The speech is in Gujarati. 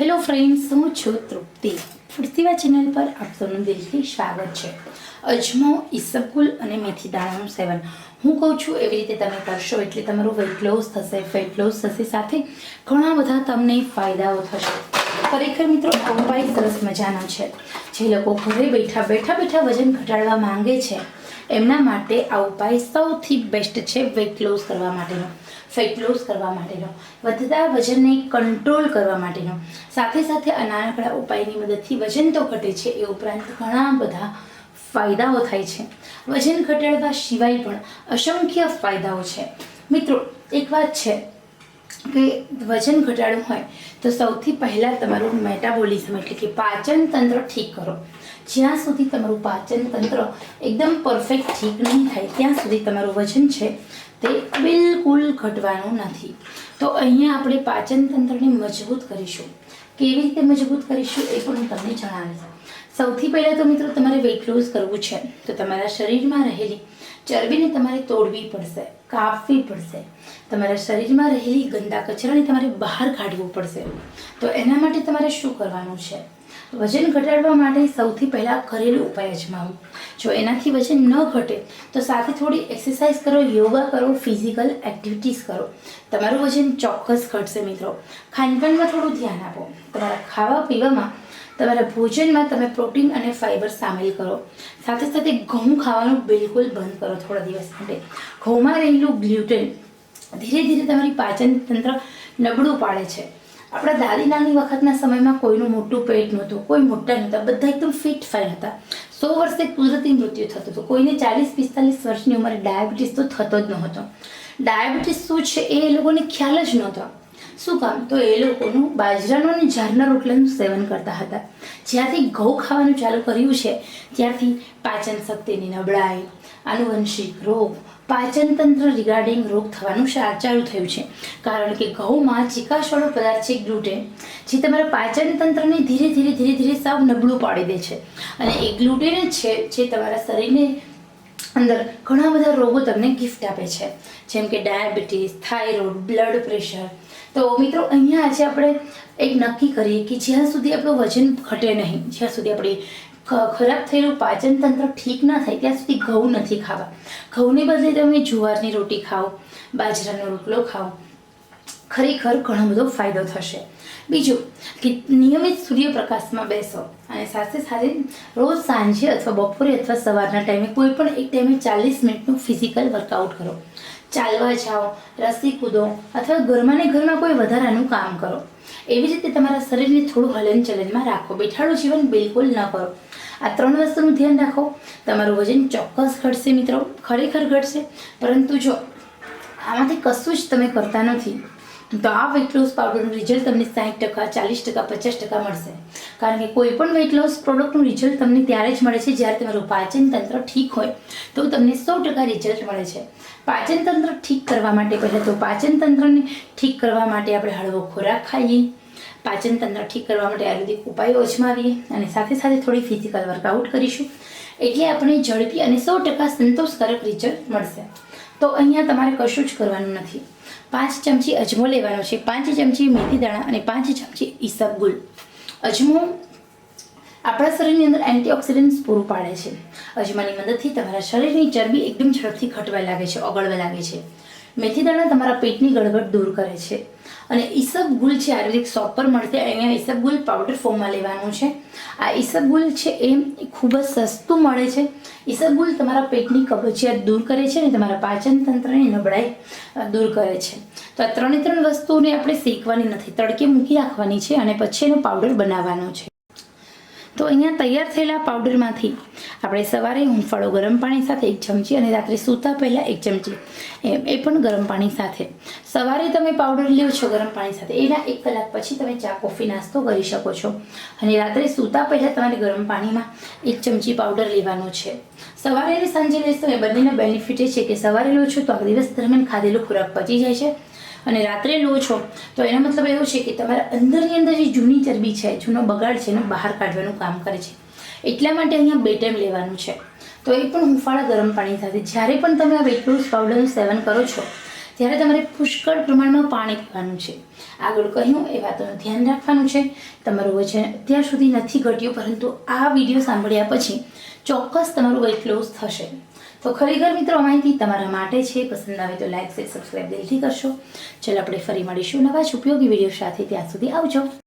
હેલો ફ્રેન્ડ્સ, હું છું તૃપ્તિ. ફૂર્તિવા ચેનલ પર આપ સૌનું દિલથી સ્વાગત છે. અજમો, ઈસબગુલ અને મેથી દાણાનું સેવન. હું કહું છું, એવી રીતે તમે કરશો એટલે તમારું વેઇટ લોસ થશે ફેટ લોસ થશે સાથે ઘણા બધા તમને ફાયદાઓ થશે. ખરેખર મિત્રો ઉપાય સરસ મજાનો છે. જે લોકો ઘરે બેઠા બેઠા બેઠા વજન ઘટાડવા માંગે છે, એમના માટે આ ઉપાય સૌથી બેસ્ટ છે વેટ લોસ કરવા માટેનો. ફેટ લોસ કરવા માટેનો. વધતા વજનને કંટ્રોલ કરવા માટેનો. સાથે સાથે આ નાનકડા ઉપાયની મદદથી વજન તો ઘટે છે, એ ઉપરાંત ઘણા બધા ફાયદાઓ થાય છે. વજન ઘટાડવા સિવાય પણ અસંખ્ય ફાયદાઓ છે. મિત્રો, એક વાત છે કે વજન ઘટાડવું હોય, તો સૌથી પહેલાં તમારું મેટાબોલિઝમ એટલે કે પાચન તંત્ર ઠીક કરો. જ્યાં સુધી તમારું પાચન તંત્ર એકદમ પરફેક્ટ ઠીક નહીં થાય, ત્યાં સુધી તમારું વજન છે તે બિલકુલ ઘટવાનું નથી. તો અહીંયા આપણે પાચન તંત્રને મજબૂત કરીશું. કેવી રીતે મજબૂત કરીશું એ પણ હું તમને જણાવીશ. સૌથી પહેલાં તો મિત્રો તમારે વેઇટ લોસ કરવું છે. તો તમારા શરીરમાં રહેલી ચરબીને તમારે તોડવી પડશે, કાપવી પડશે. તમારા શરીરમાં રહેલી ગંદા કચરાને તમારે બહાર કાઢવું પડશે. તો એના માટે તમારે શું કરવાનું છે? વજન ઘટાડવા માટે સૌથી પહેલાં ઘરેલું ઉપાય અજમાવો. જો એનાથી વજન ન ઘટે, તો સાથે થોડી એક્સરસાઇઝ કરો, યોગા કરો ફિઝિકલ એક્ટિવિટીઝ કરો. તમારું વજન ચોક્કસ ઘટશે મિત્રો. ખાનપાનમાં થોડું ધ્યાન આપો. તમારા ખાવા પીવામાં, તમારા ભોજનમાં તમે પ્રોટીન અને ફાઇબર સામેલ કરો. સાથે સાથે ઘઉં ખાવાનું બિલકુલ બંધ કરો થોડા દિવસ માટે. ઘઉંમાં રહેલું ગ્લ્યુટેન ધીરે ધીરે તમારી પાચન તંત્ર નબળું પાડે છે. આપણા દાદી નાની વખતના સમયમાં કોઈનું મોટું પેટ નહોતું, કોઈ મોટા નહોતા, બધા એકદમ ફિટ ફાઇન હતા. સો વર્ષે કુદરતી મૃત્યુ થતું હતું. કોઈને ચાલીસ, પિસ્તાલીસ વર્ષની ઉંમરે ડાયાબિટીસ તો થતો જ નહોતો. ડાયાબિટીસ શું છે એ લોકોને ખ્યાલ જ નહોતો. શું કામ? તો એ લોકોનું બાજરાનું અને જારના રોટલાનું સેવન કરતા હતા. જ્યારથી ઘઉં ખાવાનું ચાલુ કર્યું છે ત્યારથી પાચન શક્તિની નબળાઈ, આનુવંશિક રોગ, પાચનતંત્ર રિગાર્ડિંગ રોગ થવાનું ચાલુ થયું છે. કારણ કે ઘઉંમાં ચીકાશવાળો પદાર્થ છે ગ્લુટેન જે તમારા પાચન તંત્રને ધીરે ધીરે ધીરે ધીરે સાવ નબળું પાડી દે છે. અને એ ગ્લુટેન જ છે જે તમારા શરીરને અંદર ઘણા બધા રોગો તમને ગિફ્ટ આપે છે. જેમ કે ડાયાબિટીસ, થાઇરોઇડ, બ્લડ પ્રેશર તો મિત્રો, અહીંયા આજે આપણે એક નક્કી કરીએ કે જ્યાં સુધી આપણું વજન ઘટે નહીં, જ્યાં સુધી આપણે ખરાબ થયેલું પાચન તંત્ર ઠીક ના થાય, ત્યાં સુધી ઘઉં નથી ખાવા. ઘઉંને બદલે તમે જુવારની રોટી ખાઓ, બાજરાનો રોટલો ખાઓ, ખરેખર ઘણો બધો ફાયદો થશે. બીજું, કે નિયમિત સૂર્યપ્રકાશમાં બેસો અને સાથે સાથે રોજ સાંજે અથવા બપોરે અથવા સવારના ટાઈમે કોઈ પણ એક ટાઈમે ચાલીસ મિનિટનું ફિઝિકલ વર્કઆઉટ કરો. ચાલવા જાઓ રસી કૂદો અથવા ઘરમાં ને ઘરમાં કોઈ વધારાનું કામ કરો. એવી રીતે તમારા શરીરને થોડું હલનચલનમાં રાખો. બેઠાડું જીવન બિલકુલ ન કરો. આ ત્રણ વસ્તુનું ધ્યાન રાખો. તમારું વજન ચોક્કસ ઘટશે મિત્રો. ખરેખર ઘટશે. પરંતુ જો આમાંથી કશું જ તમે કરતા નથી તો આ વેઇટ લોસ પાવડરનું રિઝલ્ટ તમને સાઠ ટકા, ચાલીસ ટકા, પચાસ ટકા મળશે. કારણ કે કોઈ પણ વેઇટ લોસ પ્રોડક્ટનું રિઝલ્ટ તમને ત્યારે જ મળે છે જ્યારે તમારું પાચન તંત્ર ઠીક હોય. તો તમને સો ટકા રિઝલ્ટ મળે છે. પાચન તંત્ર ઠીક કરવા માટે પહેલાં તો પાચન તંત્રને ઠીક કરવા માટે આપણે હળવો ખોરાક ખાઈએ. પાચન તંત્ર ઠીક કરવા માટે આયુર્વેદિક ઉપાયો અજમાવીએ અને સાથે સાથે થોડી ફિઝિકલ વર્કઆઉટ કરીશું. એટલે આપણે ઝડપી અને સો ટકા સંતોષકારક રિઝલ્ટ મળશે. તો અહીંયા તમારે કશું જ કરવાનું નથી. પાંચ ચમચી અજમો લેવાનો છે, પાંચ ચમચી મેથી દાણા અને પાંચ ચમચી ઈસબગુલ. અજમો આપણા શરીરની અંદર એન્ટીઓક્સિડન્ટ્સ પૂરું પાડે છે. અજમાની મદદથી તમારા શરીરની ચરબી એકદમ ઝડપથી ઘટવા લાગે છે, ઓગળવા લાગે છે. મેથી દાણા તમારા પેટની ગડબડ દૂર કરે છે. અને ઈસબગુલ છે આયુર્વેદિક શોપ પર મળશે. અહીંયા ઈસબગુલ પાવડર ફોર્મમાં લેવાનું છે. આ ઈસબગુલ છે એ ખૂબ જ સસ્તું મળે છે. ઈસબગુલ તમારા પેટની કબજિયાત દૂર કરે છે અને તમારા પાચન તંત્રની નબળાઈ દૂર કરે છે. તો આ ત્રણે ત્રણ વસ્તુઓને આપણે શેકવાની નથી. તડકે મૂકી રાખવાની છે અને પછી એનો પાવડર બનાવવાનો છે. તો અહીંયા તૈયાર થયેલા પાવડરમાંથી આપણે સવારે હુંફાળો ગરમ પાણી સાથે એક ચમચી અને રાત્રે સૂતા પહેલાં એક ચમચી. એમ એ પણ ગરમ પાણી સાથે. સવારે તમે પાવડર લ્યો છો ગરમ પાણી સાથે. એના એક કલાક પછી તમે ચા કોફી નાસ્તો કરી શકો છો. અને રાત્રે સૂતા પહેલાં તમારે ગરમ પાણીમાં એક ચમચી પાવડર લેવાનો છે. સવારે અને સાંજે લેશો એ બંનેનો બેનિફિટ એ છે કે સવારે લો છો તો આ દિવસ દરમિયાન ખાધેલો ખોરાક પચી જાય છે. અને રાત્રે લો છો તો એનો મતલબ એવો છે કે તમારા અંદરની અંદર જે જૂની ચરબી છે, જૂનો બગાડ છે, એને બહાર કાઢવાનું કામ કરે છે. એટલા માટે અહીંયા બે ટાઈમ લેવાનું છે. તો એ પણ હુંફાળા ગરમ પાણી સાથે. જ્યારે પણ તમે આ વેટ લોસ પાવડરનું સેવન કરો છો, ત્યારે તમારે પુષ્કળ પ્રમાણમાં પાણી પીવાનું છે. આગળ કહ્યું, એ વાતોનું ધ્યાન રાખવાનું છે. તમારું વજન અત્યાર સુધી નથી ઘટ્યું, પરંતુ આ વીડિયો સાંભળ્યા પછી ચોક્કસ તમારું વેઇટ લોસ થશે. તો ખરેખર મિત્રો, માહિતી તમારા માટે છે. પસંદ આવે તો લાઈક શેર સબસ્ક્રાઈબ દિલથી કરશો. ચાલો આપણે ફરી મળીશું નવા જ ઉપયોગી વીડિયો સાથે. ત્યાં સુધી આવજો.